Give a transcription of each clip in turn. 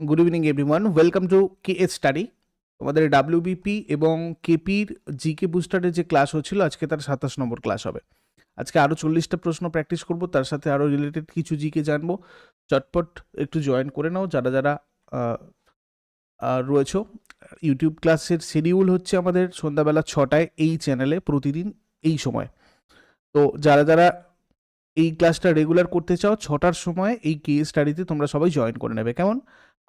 Good evening everyone welcome to K S study তোমাদের WBP এবং কেপির জিকে বুস্টারের যে ক্লাস হচ্ছিল, আজকে তার সাতাশ নম্বর ক্লাস হবে। আজকে আরও চল্লিশটা প্রশ্ন প্র্যাকটিস করব, তার সাথে আরও রিলেটেড কিছু জিকে জানব। চটপট একটু জয়েন করে নাও, যারা যারা রয়েছো। ইউটিউব ক্লাসের শিডিউল হচ্ছে আমাদের সন্ধ্যাবেলা ছটায় এই চ্যানেলে প্রতিদিন এই সময়। তো যারা যারা এই ক্লাসটা রেগুলার করতে চাও, ছটার সময় এই কে স্টাডিতে তোমরা সবাই জয়েন করে নেবে। কেমন?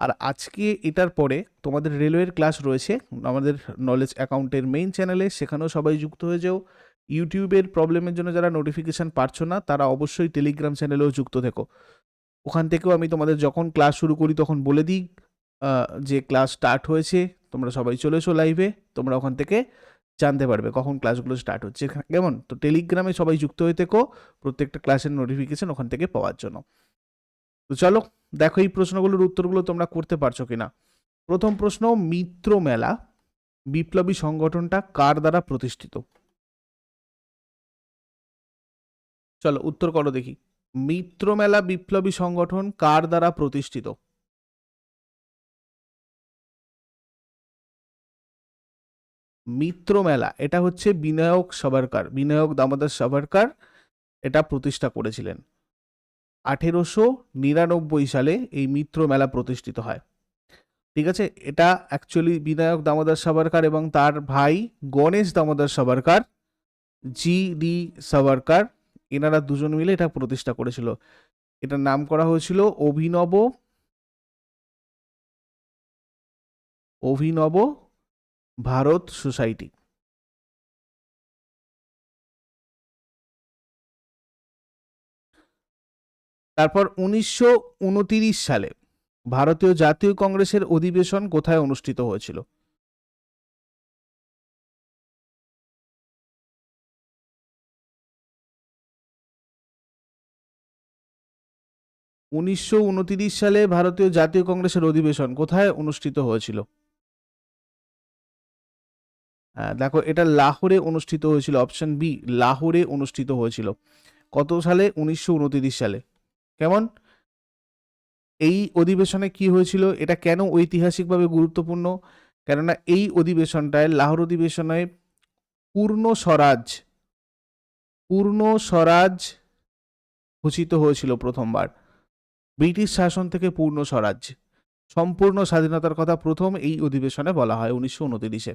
আর আজকে এটার পরে তোমাদের রেলওয়ের ক্লাস রয়েছে, আমাদের নলেজ অ্যাকাউন্টের মেইন চ্যানেলে সেখানেও সবাই যুক্ত হয়ে যাও। ইউটিউবের প্রবলেমের জন্য যারা নোটিফিকেশান পারছ না, তারা অবশ্যই টেলিগ্রাম চ্যানেলেও যুক্ত থেকো। ওখান থেকেও আমি তোমাদের যখন ক্লাস শুরু করি, তখন বলে দিই যে ক্লাস স্টার্ট হয়েছে, তোমরা সবাই চলে এসো লাইভে তোমরা ওখান থেকে জানতে পারবে কখন ক্লাসগুলো স্টার্ট হচ্ছে। কেমন? তো টেলিগ্রামে সবাই যুক্ত হয়ে থেকো, প্রত্যেকটা ক্লাসের নোটিফিকেশন ওখান থেকে পাওয়ার জন্য। তো চলো, দেখো এই প্রশ্নগুলোর উত্তরগুলো তোমরা করতে পারছ কিনা। প্রথম প্রশ্ন, মিত্র মেলা বিপ্লবী সংগঠনটা কার দ্বারা প্রতিষ্ঠিত? চলো, উত্তর করো দেখি। মিত্র মেলা বিপ্লবী সংগঠন কার দ্বারা প্রতিষ্ঠিত? মিত্র মেলা, এটা হচ্ছে বিনায়ক সাভারকার, বিনায়ক দামোদর সাভারকার, এটা প্রতিষ্ঠা করেছিলেন। আঠেরোশো নিরানব্বই সালে এই মিত্র মেলা প্রতিষ্ঠিত হয়। ঠিক আছে? এটা অ্যাকচুয়ালি বিনায়ক দামোদর সাভারকার এবং তার ভাই গণেশ দামোদর সাভারকার জি ডি সাভারকার, এনারা দুজন মিলে এটা প্রতিষ্ঠা করেছিল। এটার নাম করা হয়েছিল অভিনব অভিনব ভারত সোসাইটি। তারপর উনিশশো সালে ভারতীয় জাতীয় কংগ্রেসের অধিবেশন কোথায় অনুষ্ঠিত হয়েছিল? উনিশশো সালে ভারতীয় জাতীয় কংগ্রেসের অধিবেশন কোথায় অনুষ্ঠিত হয়েছিল? হ্যাঁ দেখো, এটা লাহোরে অনুষ্ঠিত হয়েছিল, অপশন বি, লাহোরে অনুষ্ঠিত হয়েছিল। কত সালে? উনিশশো সালে। কেমন? এই অধিবেশনে কি হয়েছিল? এটা কেন ঐতিহাসিকভাবে গুরুত্বপূর্ণ? কেননা এই অধিবেশনটায়, লাহোর অধিবেশনে পূর্ণ স্বরাজ পূর্ণ স্বরাজ ঘোষিত হয়েছিল প্রথমবার। ব্রিটিশ শাসন থেকে পূর্ণ স্বরাজ, সম্পূর্ণ স্বাধীনতার কথা প্রথম এই অধিবেশনে বলা হয় উনিশশো উনতিরিশে।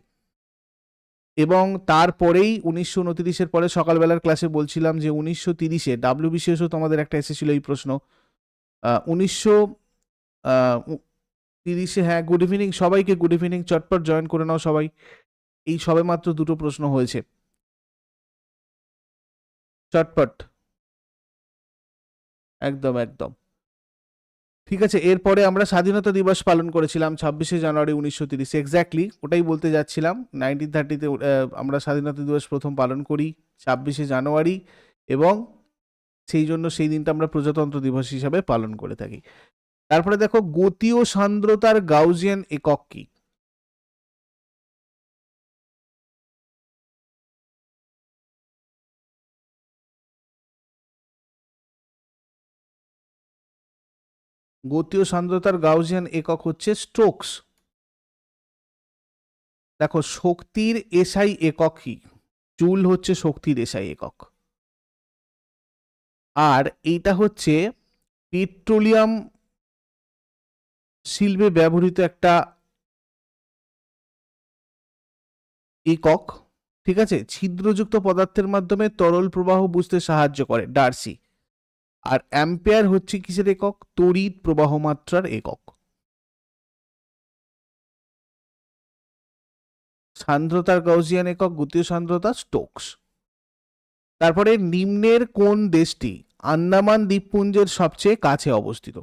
এবং তারপরেই উনিশশো উনতিরিশের পরে সকালবেলার ক্লাসে বলছিলাম যে উনিশশো তিরিশে ডাব্লিউ বিসিএসও তোমাদের একটা এসেছিল এই প্রশ্ন। উনিশশো তিরিশে হ্যাঁ গুড ইভিনিং সবাইকে গুড ইভিনিং চটপট জয়েন করে নাও সবাই। এই সবে মাত্র দুটো প্রশ্ন হয়েছে। চটপট। একদম একদম। ঠিক আছে, এরপরে আমরা স্বাধীনতা দিবস পালন করেছিলাম ছাব্বিশে জানুয়ারি উনিশশো তিরিশ এক্স্যাক্টলি ওটাই বলতে যাচ্ছিলাম। নাইনটিন থার্টিতে আমরা স্বাধীনতা দিবস প্রথম পালন করি ছাব্বিশে জানুয়ারি এবং সেই জন্য সেই দিনটা আমরা প্রজাতন্ত্র দিবস হিসাবে পালন করে থাকি। তারপরে দেখো, গতি ও সান্দ্রতার গাউজিয়ান একক কি? গতি ও সান্দ্রতার গাউজিয়ান একক হচ্ছে স্ট্রোকস দেখো, শক্তির এসআই একক কি জুল হচ্ছে শক্তির এসআই একক। আর এইটা হচ্ছে পেট্রোলিয়াম শিল্পে ব্যবহৃত একটা একক, ঠিক আছে? ছিদ্রযুক্ত পদার্থের মাধ্যমে তরল প্রবাহ বুঝতে সাহায্য করে, ডার্সি। আর অ্যাম্পেয়ার হচ্ছে কিসের একক? তড়িৎ প্রবাহ মাত্রার একক। সান্দ্রতার গাউজিয়ান একক গতীয় সান্দ্রতা, স্টোকস। তারপরে নিম্নের কোন দেশটি আন্দামান দ্বীপপুঞ্জের সবচেয়ে কাছে অবস্থিত?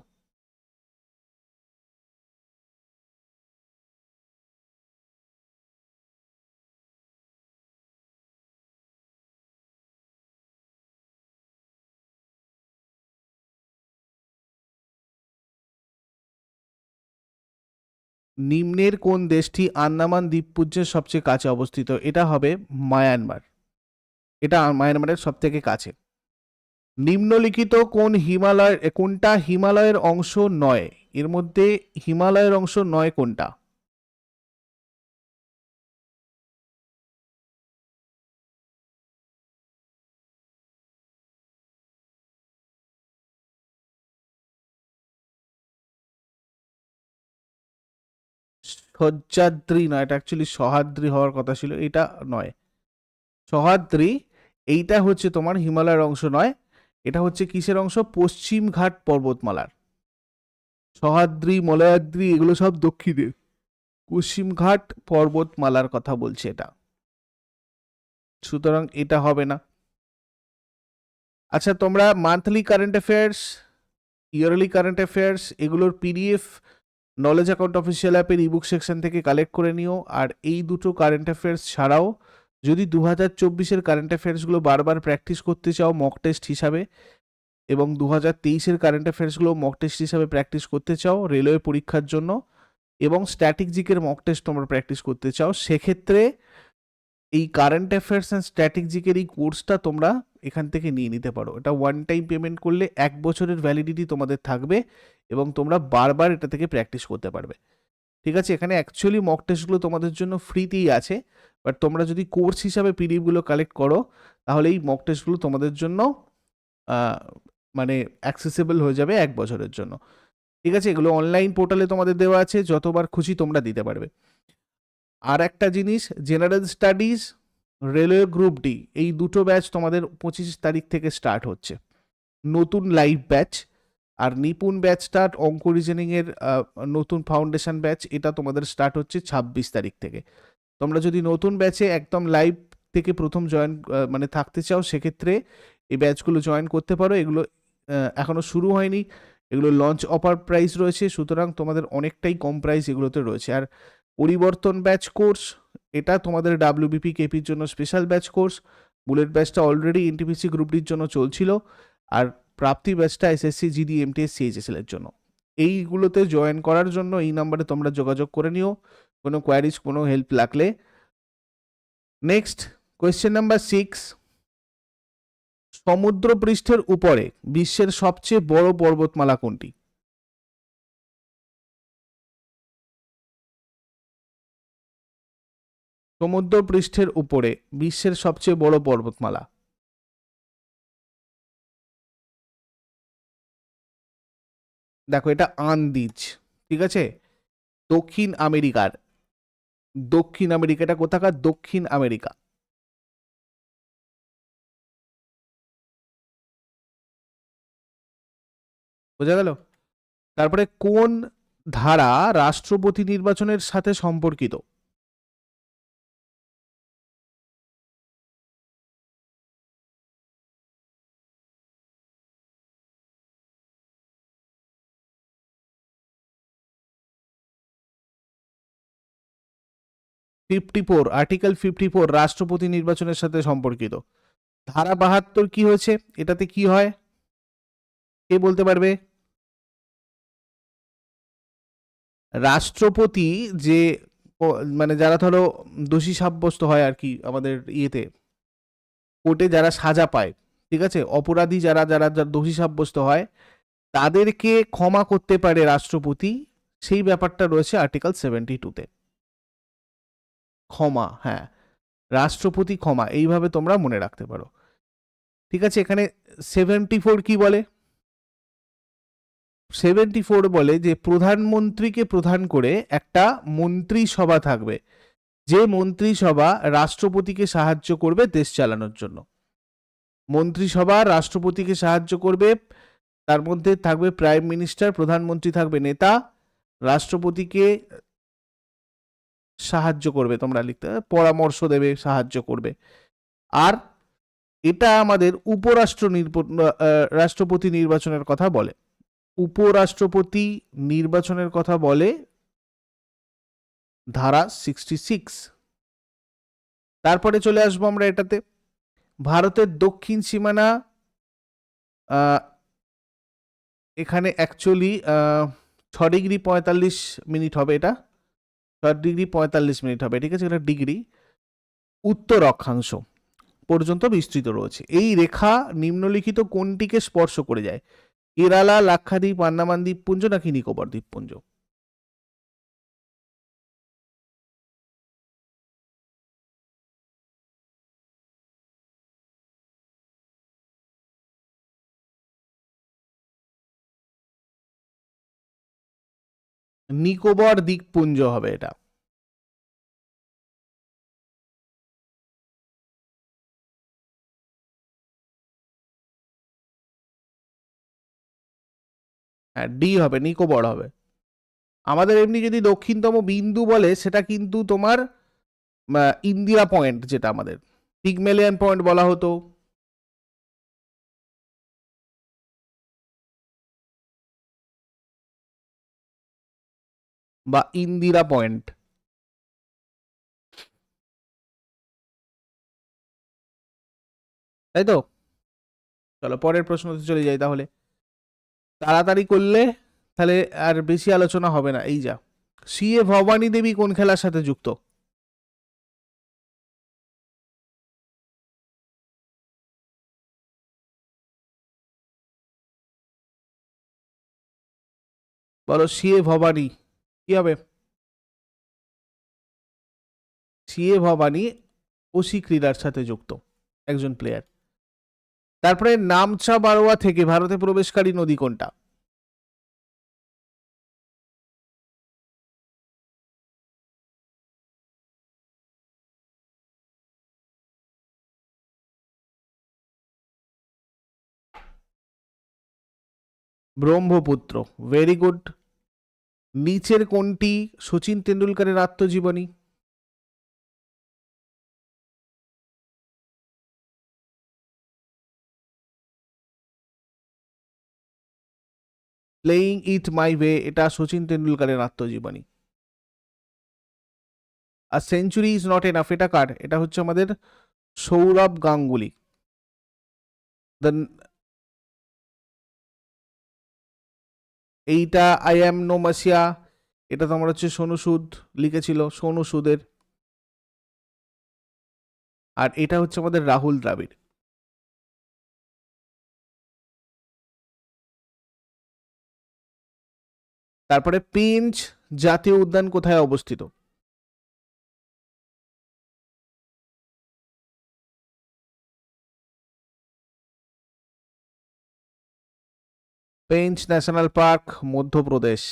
নিম্নের কোন দেশটি আন্দামান দ্বীপপুঞ্জের সবচেয়ে কাছে অবস্থিত? এটা হবে মায়ানমার। এটা মায়ানমারের সব থেকে কাছে। নিম্নলিখিত কোন হিমালয় কোনটা হিমালয়ের অংশ নয়? এর মধ্যে হিমালয়ের অংশ নয় কোনটা? সহ্যাদ্রি নয়, এটা অ্যাকচুয়ালি সহাদ্রি হওয়ার কথা ছিল, এটা নয়। সহাদ্রি এইটা হচ্ছে তোমার হিমালয়ের অংশ নয়, এটা হচ্ছে কিসের অংশ? পশ্চিম ঘাট পর্বতমালার। সহাদ্রি মলয়াদ্রি এগুলো সব দক্ষিণে পশ্চিমঘাট পর্বতমালার কথা বলছে এটা। সুতরাং এটা হবে না। আচ্ছা তোমরা monthly current affairs, yearly current affairs, এগুলোর পিডিএফ নলেজ অ্যাকাউন্ট অফিসিয়াল অ্যাপের ইবুক সেকশন থেকে কালেক্ট করে নিও। আর এই দুটো কারেন্ট অ্যাফেয়ার্স ছাড়াও, যদি দু হাজার চব্বিশের কারেন্ট অ্যাফেয়ার্সগুলো বারবার প্র্যাকটিস করতে চাও মক টেস্ট হিসাবে এবং দু হাজার তেইশের কারেন্ট অ্যাফেয়ার্সগুলো মক টেস্ট হিসাবে প্র্যাকটিস করতে চাও রেলওয়ে পরীক্ষার জন্য এবং স্ট্যাটিক জিকের মক টেস্ট তোমরা প্র্যাকটিস করতে চাও, সেক্ষেত্রে এই কারেন্ট অ্যাফেয়ার্স অ্যান্ড স্ট্যাটিক জিকের এই কোর্সটা তোমরা এখান থেকে নিয়ে নিতে পারো। এটা ওয়ান টাইম পেমেন্ট করলে এক বছরের ভ্যালিডিটি তোমাদের থাকবে। এবং তোমরা বারবার এটা থেকে প্র্যাকটিস করতে পারবে। ঠিক আছে? এখানে অ্যাকচুয়ালি মক টেস্টগুলো তোমাদের জন্য ফ্রিতেই আছে। বাট তোমরা যদি কোর্স হিসাবে পিডিএফগুলো কালেক্ট করো, তাহলে এই মক টেস্টগুলো তোমাদের জন্য মানে অ্যাক্সেসেবল হয়ে যাবে এক বছরের জন্য। ঠিক আছে? এগুলো অনলাইন পোর্টালে তোমাদের দেওয়া আছে। যতবার খুশি তোমরা দিতে পারবে। আর একটা জিনিস general studies railway group D এই দুটো ব্যাচ তোমাদের পঁচিশ তারিখ থেকে স্টার্ট হচ্ছে। নতুন লাইভ ব্যাচ আর নিপুণ ব্যাচটা অঙ্ক রিজনিংয়ের নতুন ফাউন্ডেশন ব্যাচ এটা তোমাদের স্টার্ট হচ্ছে ছাব্বিশ তারিখ থেকে। তোমরা যদি নতুন ব্যাচে একদম লাইভ থেকে প্রথম জয়েন মানে থাকতে চাও সেক্ষেত্রে এই ব্যাচগুলো জয়েন করতে পারো। এগুলো আহ, এখনও শুরু হয়নি। এগুলো লঞ্চ অফার প্রাইস রয়েছে সুতরাং তোমাদের অনেকটাই কম প্রাইস এগুলোতে রয়েছে। আর পরিবর্তন ব্যাচ কোর্স এটা তোমাদের ডাব্লিউবিপি কেপির জন্য স্পেশাল ব্যাচ কোর্স বুলেট ব্যাচটা অলরেডি এনটিপিসি গ্রুপ ডির জন্য চলছিল। আর প্রাপ্তি ব্যাচটা এসএসসি জিডি এমটিএস সিএইচএসএল এর জন্য। এইগুলোতে জয়েন করার জন্য এই নাম্বারে তোমরা যোগাযোগ করে নিও। কোনো কোয়ারিজ কোনো হেল্প লাগলে। নেক্সট কোয়েশ্চেন নাম্বার সিক্স সমুদ্র পৃষ্ঠের উপরে বিশ্বের সবচেয়ে বড় পর্বতমালা কোনটি? সমুদ্র পৃষ্ঠের উপরে বিশ্বের সবচেয়ে বড় পর্বতমালা। দেখো এটা আন্দিজ, ঠিক আছে? দক্ষিণ আমেরিকার, দক্ষিণ আমেরিকা এটা কোথাকার? দক্ষিণ আমেরিকা। বোঝা গেল? তারপরে কোন ধারা রাষ্ট্রপতি নির্বাচনের সাথে সম্পর্কিত? Fifty four article fifty four, রাষ্ট্রপতি নির্বাচনের সাথে সম্পর্কিত। ধারা বাহাত্তর কি হয়েছে? এটাতে কি হয়? কে বলতে পারবে? রাষ্ট্রপতি যে মানে যারা ধরো দোষী সাব্যস্ত হয় আর কি আমাদের ইয়েতে, কোর্টে যারা সাজা পায়, ঠিক আছে? অপরাধী যারা যারা দোষী সাব্যস্ত হয়, তাদেরকে ক্ষমা করতে পারে রাষ্ট্রপতি। সেই ব্যাপারটা রয়েছে আর্টিকেল সেভেন্টি টুতে ক্ষমা হ্যাঁ। রাষ্ট্রপতি ক্ষমা, এইভাবে তোমরা মনে রাখতে পারো। ঠিক আছে, এখানে সেভেন্টি ফোর কি বলে? সেভেন্টি ফোর বলে যে, প্রধানমন্ত্রীকে প্রধান করে একটা মন্ত্রিসভা থাকবে। যে মন্ত্রিসভা রাষ্ট্রপতিকে সাহায্য করবে দেশ চালানোর জন্য। মন্ত্রিসভা রাষ্ট্রপতিকে সাহায্য করবে, তার মধ্যে থাকবে প্রাইম মিনিস্টার প্রধানমন্ত্রী থাকবে নেতা। রাষ্ট্রপতিকে সাহায্য করবে, তোমরা লিখতে পরামর্শ দেবে, সাহায্য করবে। আর এটা আমাদের উপরাষ্ট্র রাষ্ট্রপতি নির্বাচনের কথা বলে। উপরাষ্ট্রপতি নির্বাচনের কথা বলে ধারা সিক্সটি সিক্স তারপরে চলে আসব আমরা এটাতে। ভারতের দক্ষিণ সীমানা এখানে অ্যাকচুয়ালি ছ ডিগ্রি পঁয়তাল্লিশ মিনিট হবে এটা। ছ ডিগ্রি পঁয়তাল্লিশ মিনিট হবে, ঠিক আছে? এটা ডিগ্রি। উত্তর অক্ষাংশ পর্যন্ত বিস্তৃত রয়েছে। এই রেখা নিম্নলিখিত কোনটিকে স্পর্শ করে যায়? কেরালা, লাক্ষাদ্বীপ, আন্দামান দ্বীপপুঞ্জ নাকি নিকোবর দ্বীপপুঞ্জ? নিকোবর দ্বীপপুঞ্জ হবে এটা। হ্যাঁ ডি হবে, নিকোবর হবে। আমাদের এমনি যদি দক্ষিণতম বিন্দু বলে, সেটা কিন্তু তোমার ইন্দিরা পয়েন্ট যেটা আমাদের। পিগমেলিয়ান পয়েন্ট বলা হতো। বা ইন্দিরা পয়েন্ট। তাই তো? চলো, পরের প্রশ্নতে চলে যাই তাহলে। তাড়াতাড়ি করলে তাহলে আর বেশি আলোচনা হবে না, এই যা। সি এ ভবানী দেবী কোন খেলার সাথে যুক্ত? বলো, সি এ ভবানী। কি হবে? সি এ ভবানী ওসি ক্রীড়ার সাথে যুক্ত, একজন প্লেয়ার তারপরে নামচা বারোয়া থেকে ভারতে প্রবেশকারী নদী কোনটা? ব্রহ্মপুত্র ভেরি গুড নিচের কোনটি সচিন তেন্ডুলকারের আত্মজীবনী? প্লেয়িং ইট মাই ওয়ে এটা সচিন তেন্ডুলকারের আত্মজীবনী। আর সেঞ্চুরি ইজ নট এনাফ এটা কার? এটা হচ্ছে আমাদের সৌরভ গাঙ্গুলি। দেন এইটা আই অ্যাম নো মাসিয়া এটা তোমার হচ্ছে সোনু সুদ লিখেছিল, সোনু সুদের। আর এটা হচ্ছে আমাদের রাহুল দ্রাবিড়। তারপরে পিঞ্চ জাতীয় উদ্যান কোথায় অবস্থিত? পেঞ্চ ন্যাশনাল পার্ক মধ্যপ্রদেশ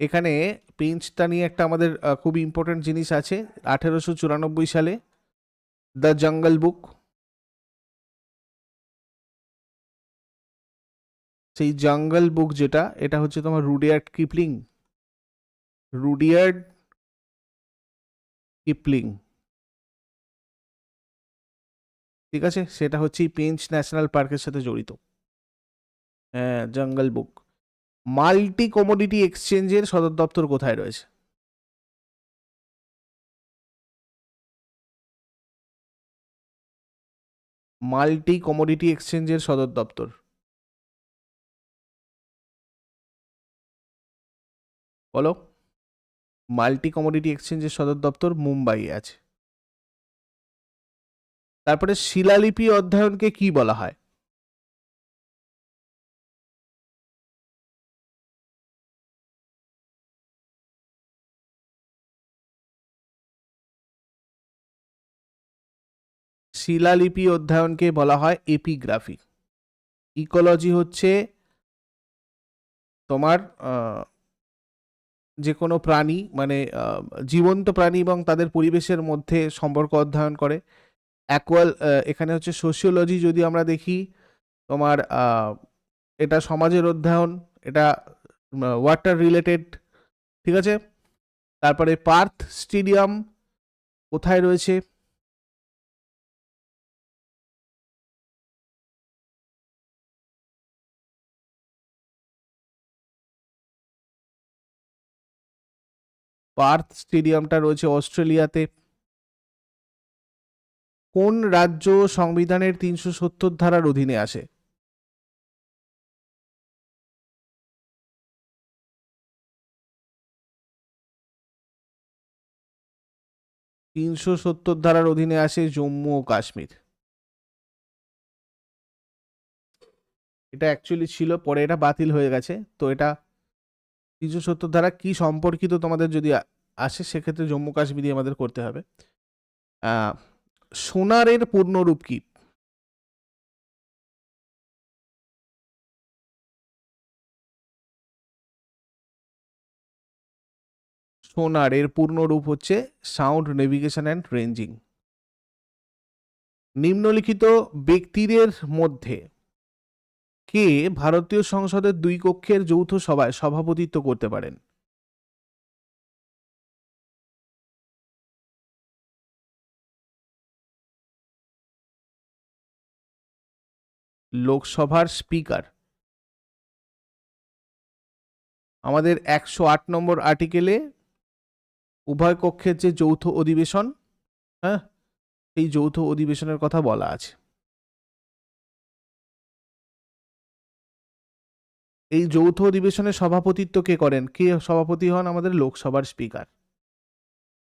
এখানে পেঞ্চটা নিয়ে একটা আমাদের খুব ইম্পর্টেন্ট জিনিস আছে। আঠেরোশো চুরানব্বই সালে দ্য জঙ্গল বুক সেই জঙ্গল বুক যেটা, এটা হচ্ছে তোমার রুডিয়ার্ড কিপলিং রুডিয়ার্ড কিপলিং ঠিক আছে? সেটা হচ্ছে পেঞ্চ ন্যাশনাল পার্কের সাথে জড়িত। হ্যাঁ জঙ্গল বুক মাল্টি কমোডিটি এক্সচেঞ্জের সদর দপ্তর কোথায় রয়েছে? মাল্টি কমোডিটি এক্সচেঞ্জের সদর দপ্তর। বলো। মাল্টি কমোডিটি এক্সচেঞ্জের সদর দপ্তর মুম্বাই আছে। তারপরে শিলালিপি অধ্যয়নকে কি বলা হয়? শিলালিপি অধ্যয়নকে বলা হয় এপিগ্রাফি ইকোলজি হচ্ছে তোমার যে কোনো প্রাণী মানে জীবন্ত প্রাণী এবং তাদের পরিবেশের মধ্যে সম্পর্ক অধ্যয়ন করে। অ্যাকুয়াল এখানে হচ্ছে সোশিওলজি যদি আমরা দেখি, তোমার এটা সমাজের অধ্যয়ন, এটা ওয়াটার রিলেটেড ঠিক আছে? তারপরে পার্থ স্টেডিয়াম কোথায় রয়েছে? পার্থ স্টেডিয়ামটা রয়েছে অস্ট্রেলিয়াতে। কোন রাজ্য সংবিধানের তিনশো সত্তর ধারার অধীনে আসে? তিনশো সত্তর ধারার অধীনে আসে জম্মু ও কাশ্মীর। এটা অ্যাকচুয়ালি ছিল, পরে এটা বাতিল হয়ে গেছে। তো এটা তিনশো সত্তর ধারা কি সম্পর্কিত তোমাদের যদি আসে, সেক্ষেত্রে জম্মু কাশ্মীরি আমাদের করতে হবে। সোনারের পূর্ণরূপ কি? সোনার এর পূর্ণরূপ হচ্ছে সাউন্ড, নেভিগেশন অ্যান্ড রেঞ্জিং। নিম্নলিখিত ব্যক্তিদের মধ্যে কে ভারতীয় সংসদের দুই কক্ষের যৌথ সভায় সভাপতিত্ব করতে পারেন? লোকসভার স্পিকার। আমাদের একশো আট নম্বর আর্টিকেলে উভয় কক্ষের যে যৌথ অধিবেশন হ্যাঁ এই যৌথ অধিবেশনের কথা বলা আছে। এই যৌথ অধিবেশনে সভাপতিত্ব কে করেন? কে সভাপতি হন? আমাদের লোকসভার স্পিকার।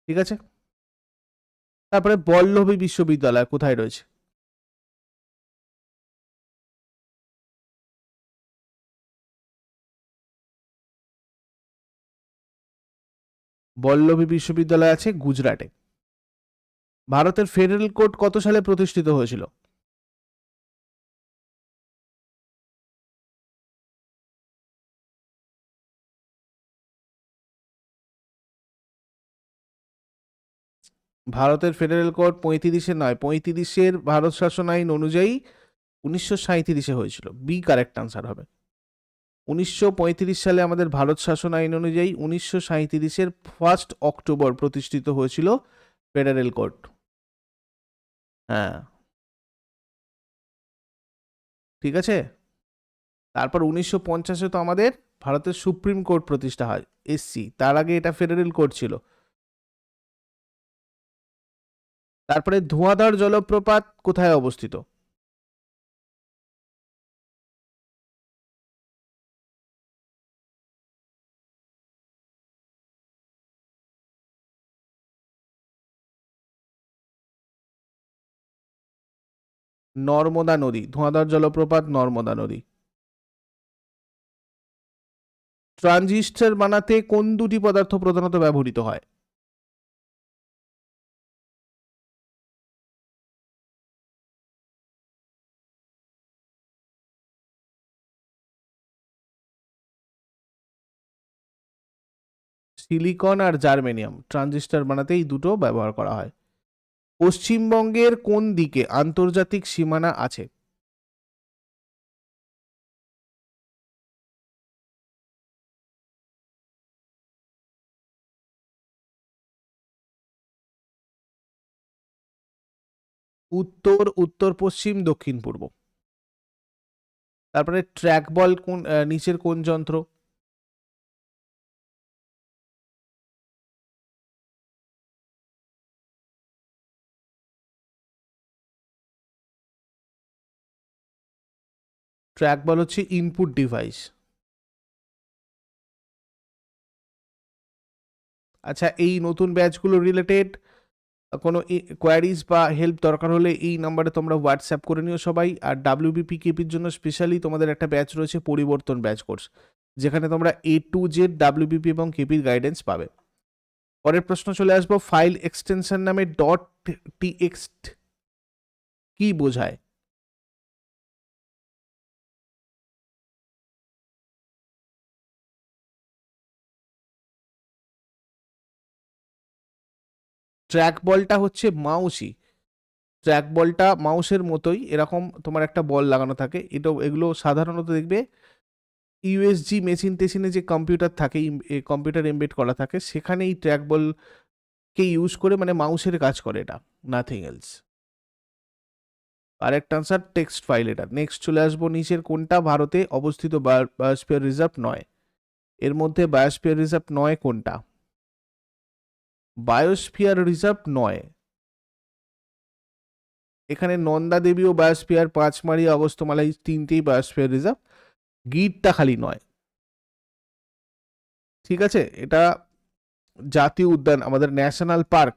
ঠিক আছে? তারপরে বল্লভী বিশ্ববিদ্যালয় কোথায় রয়েছে? বল্লভী বিশ্ববিদ্যালয় আছে গুজরাটে। ভারতের ফেডারেল কোর্ট কত সালে প্রতিষ্ঠিত হয়েছিল? ভারতের ফেডারেল কোর্ট পঁয়ত্রিশে নয়, পঁয়ত্রিশের ভারত শাসন আইন অনুযায়ী উনিশশো সাঁইত্রিশে হয়েছিল। বি কারেক্ট আনসার হবে। উনিশশো পঁয়ত্রিশ সালে আমাদের ভারত শাসন আইন অনুযায়ী উনিশশো সাঁইত্রিশের ফার্স্ট অক্টোবর প্রতিষ্ঠিত হয়েছিল ফেডারেল কোর্ট হ্যাঁ। ঠিক আছে? তারপর উনিশশো পঞ্চাশে তো আমাদের ভারতের সুপ্রিম কোর্ট প্রতিষ্ঠা হয় এসসি তার আগে এটা ফেডারেল কোর্ট ছিল। তারপরে ধোঁয়াধার জলপ্রপাত কোথায় অবস্থিত? নর্মদা নদী ধোঁয়াধার জলপ্রপাত নর্মদা নদী। ট্রানজিস্টার বানাতে কোন দুটি পদার্থ প্রধানত ব্যবহৃত হয়? সিলিকন আর জার্মেনিয়াম ট্রানজিস্টার বানাতে এই দুটো ব্যবহার করা হয়। পশ্চিমবঙ্গের কোন দিকে আন্তর্জাতিক সীমানা আছে? উত্তর উত্তর, পশ্চিম, দক্ষিণ, পূর্ব। তারপরে ট্র্যাক বল কোন নিচের কোন যন্ত্র? ট্র্যাক বল হচ্ছে ইনপুট ডিভাইস আচ্ছা এই নতুন ব্যাচগুলো রিলেটেড কোনো কোয়ারিজ বা হেল্প দরকার হলে এই নাম্বারে তোমরা হোয়াটসঅ্যাপ করে নিও সবাই। আর ডাব্লিউবিপি কেপির জন্য স্পেশালি তোমাদের একটা ব্যাচ রয়েছে, পরিবর্তন ব্যাচ কোর্স যেখানে তোমরা এ টু জেড ডাব্লিউবিপি এবং কেপির গাইডেন্স পাবে। পরের প্রশ্ন চলে আসব ফাইল এক্সটেনশন নামে ডট টি টিএক্সট কি বোঝায়? ট্র্যাক বলটা হচ্ছে মাউসই ট্র্যাক বলটা মাউসের মতোই, এরকম তোমার একটা বল লাগানো থাকে। এটা, এগুলো সাধারণত দেখবে ইউএসজি মেশিন টেশিনে যে কম্পিউটার থাকে কম্পিউটার এমবেড করা থাকে সেখানে এই ট্র্যাক বলকে ইউজ করে মানে মাউসের কাজ করে এটা নাথিং এলস আরেকটা আনসার টেক্সট ফাইল এটা। নেক্সট চলে আসব নিচের কোনটা? ভারতে অবস্থিত বায়োস্ফিয়ার রিজার্ভ নয়। এর মধ্যে বায়োস্ফিয়ার রিজার্ভ নয় কোনটা? বায়োস্ফিয়ার রিজার্ভ নয়। এখানে নন্দা দেবী ও বায়োস্ফিয়ার পাঁচমারি অগস্তমালাই তিনটেই বায়োস্ফিয়ার রিজার্ভ গিরটা খালি নয়। ঠিক আছে? এটা জাতীয় উদ্যান, আমাদের ন্যাশনাল পার্ক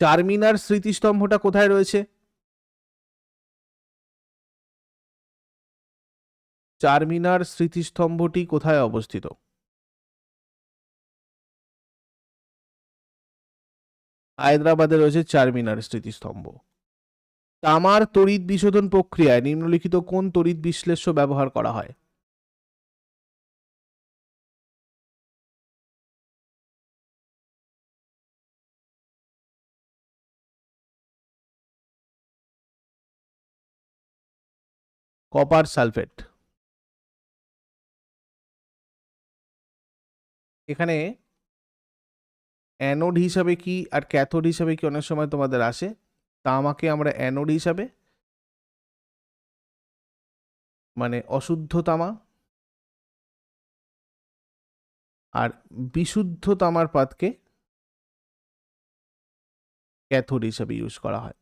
চারমিনার স্মৃতিস্তম্ভটা কোথায় রয়েছে? চারমিনার স্মৃতিস্তম্ভটি কোথায় অবস্থিত? হায়দ্রাবাদে রয়েছে চারমিনার স্মৃতিস্তম্ভ। তামার তড়িৎ বিশোধন প্রক্রিয়ায় নিম্নলিখিত কোন তড়িৎ বিশ্লেষ্য ব্যবহার করা হয়? Copper sulphate. এখানে অ্যানোড হিসাবে কি আর ক্যাথোড হিসাবে কি অনেক সময় তোমাদের আসে? তামাকে আমরা অ্যানোড হিসাবে মানে অশুদ্ধ তামা আর বিশুদ্ধ তামার পাতকে ক্যাথোড হিসাবে ইউজ করা হয়।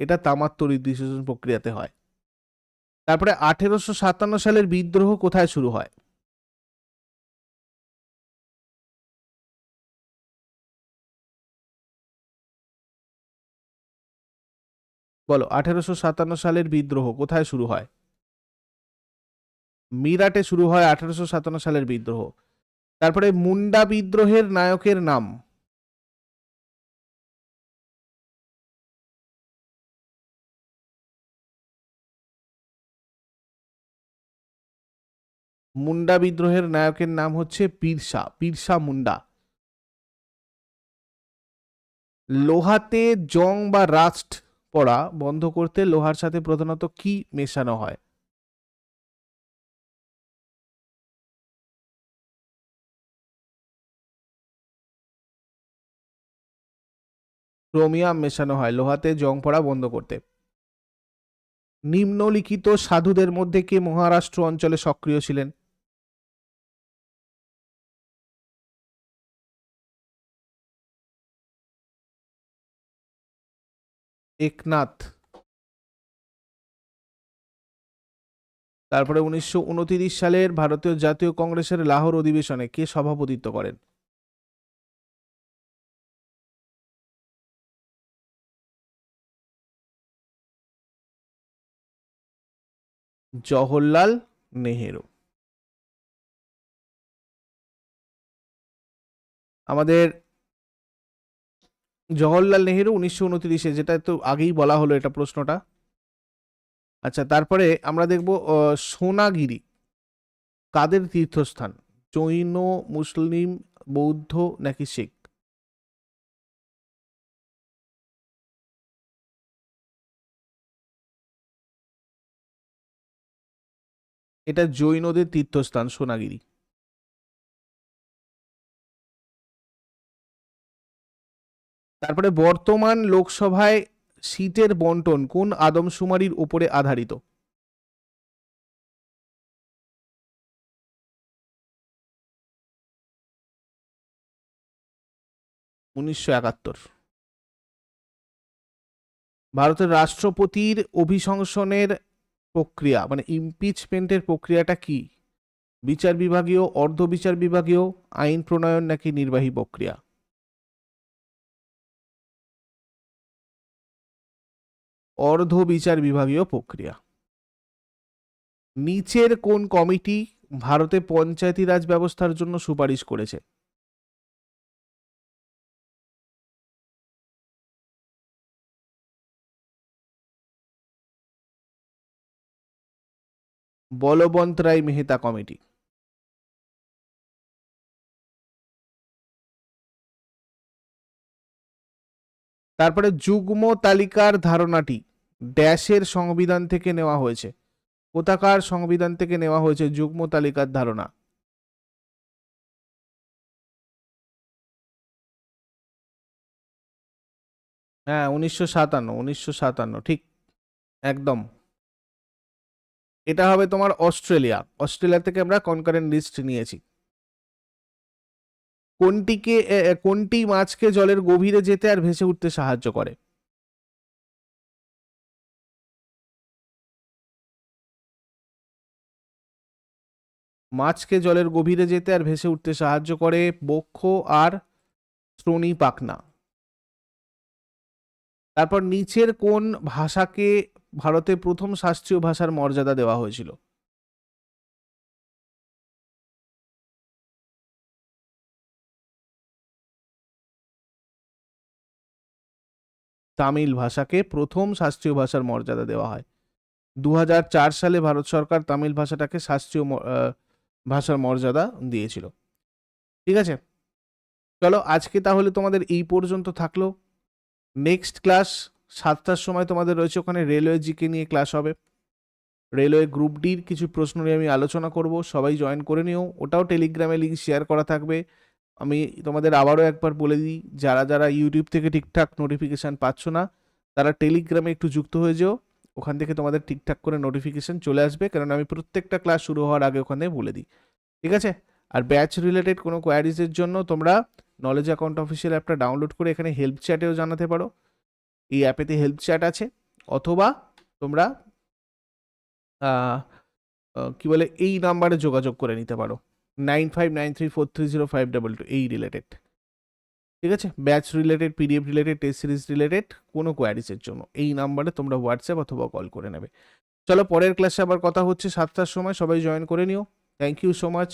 এটা তামার তড়িৎ বিশ্লেষণ প্রক্রিয়াতে হয়। তারপরে আঠেরোশো সাতান্ন সালের বিদ্রোহ কোথায় শুরু হয়? বলো, আঠেরোশো সাতান্ন সালের বিদ্রোহ কোথায় শুরু হয়? মিরাটে শুরু হয় আঠেরোশো সাতান্ন সালের বিদ্রোহ। তারপরে মুন্ডা বিদ্রোহের নায়কের নাম। মুন্ডা বিদ্রোহের নায়কের নাম হচ্ছে পীরসা পীরসা মুন্ডা। লোহাতে জং বা রাস্ট পড়া বন্ধ করতে লোহার সাথে প্রধানত কি মেশানো হয়? ক্রোমিয়াম মেশানো হয় লোহাতে জং পড়া বন্ধ করতে। নিম্নলিখিত সাধুদের মধ্যে কে মহারাষ্ট্র অঞ্চলে সক্রিয় ছিলেন? একনাথ। তারপরে উনিশশো সালের ভারতীয় জাতীয় কংগ্রেসের লাহোর অধিবেশনে কে সভাপতিত্ব করেন? জওহরলাল নেহেরু। আমাদের জওহরলাল নেহেরু উনিশশো উনত্রিশে, যেটা তো আগেই বলা হলো এটা প্রশ্নটা। আচ্ছা তারপরে আমরা দেখব সোনাগিরি, কাদের তীর্থস্থান? জৈন, মুসলিম, বৌদ্ধ নাকি শিখ? এটা জৈনদের তীর্থস্থান, সোনাগিরি। তারপরে বর্তমান লোকসভায় সিটের বন্টন কোন আদমশুমারির উপরে আধারিত? উনিশশো একাত্তর। ভারতের রাষ্ট্রপতির অভিশংসনের প্রক্রিয়া মানে ইমপিচমেন্টের প্রক্রিয়াটা কি? বিচার বিভাগীয়, অর্ধ বিচার বিভাগীয়, আইন প্রণয়ন নাকি নির্বাহী প্রক্রিয়া? অর্ধ বিচার বিভাগীয় প্রক্রিয়া। নিচের কোন কমিটি ভারতে পঞ্চায়েতি রাজ ব্যবস্থার জন্য সুপারিশ করেছে? বলবন্ত রায় মেহতা কমিটি। তারপরে যুগ্ম তালিকার ধারণাটি। ড্যাশের সংবিধান থেকে নেওয়া হয়েছে। কোথাকার সংবিধান থেকে নেওয়া হয়েছে যুগ্ম তালিকার ধারণা? হ্যাঁ উনিশশো সাতান্ন উনিশশো সাতান্ন, ঠিক, একদম। এটা হবে তোমার অস্ট্রেলিয়া। অস্ট্রেলিয়া থেকে আমরা কনকারেন্ট লিস্ট নিয়েছি। কোনটিকে কোনটি মাছকে জলের গভীরে যেতে আর ভেসে উঠতে সাহায্য করে? মাছকে জলের গভীরে যেতে আর ভেসে উঠতে সাহায্য করে বক্ষ আর শ্রোণী পাখনা। তারপর নিচের কোন ভাষাকে ভারতে প্রথম শাস্ত্রীয় ভাষার মর্যাদা দেওয়া হয়েছিল? তামিল ভাষাকে প্রথম শাস্ত্রীয় ভাষার মর্যাদা দেওয়া হয়। দু হাজার চার সালে ভারত সরকার তামিল ভাষাটাকে শাস্ত্রীয় ভাষার মর্যাদা দিয়েছিল। ঠিক আছে? চলো, আজকে তাহলে তোমাদের এই পর্যন্ত থাকল। নেক্সট ক্লাস সাতটার সময় তোমাদের রয়েছে, ওখানে রেলওয়ে জিকে নিয়ে ক্লাস হবে। রেলওয়ে গ্রুপ ডির কিছু প্রশ্ন নিয়ে আমি আলোচনা করব, সবাই জয়েন করে নিও। ওটাও টেলিগ্রামে লিঙ্ক শেয়ার করা থাকবে। আমি তোমাদের আবারও একবার বলে দিই, যারা যারা ইউটিউব থেকে ঠিকঠাক নোটিফিকেশান পাচ্ছ না, তারা টেলিগ্রামে একটু যুক্ত হয়ে যেও। ওখান থেকে তোমাদের ঠিকঠাক করে নোটিফিকেশান চলে আসবে, কারণ আমি প্রত্যেকটা ক্লাস শুরু হওয়ার আগে ওখানে বলে দিই। ঠিক আছে? আর ব্যাচ রিলেটেড কোনো কোয়ারিজের জন্য তোমরা নলেজ অ্যাকাউন্ট অফিসিয়াল অ্যাপটা ডাউনলোড করে এখানে হেল্প চ্যাটেও জানাতে পারো। এই অ্যাপেতে হেল্প চ্যাট আছে। অথবা তোমরা কি বলে, এই নাম্বারে যোগাযোগ করে নিতে পারো। Nine five nine three four three zero five double two এই রিলেটেড ঠিক আছে? Batch related PDF related test series related কোনো কোয়ারিজের জন্য। এই নাম্বারে তোমরা হোয়াটসঅ্যাপ অথবা কল করে নেবে। চলো পরের ক্লাসে আবার কথা হচ্ছে সাতটার সময়, সবাই জয়েন করে নিও। Thank you so much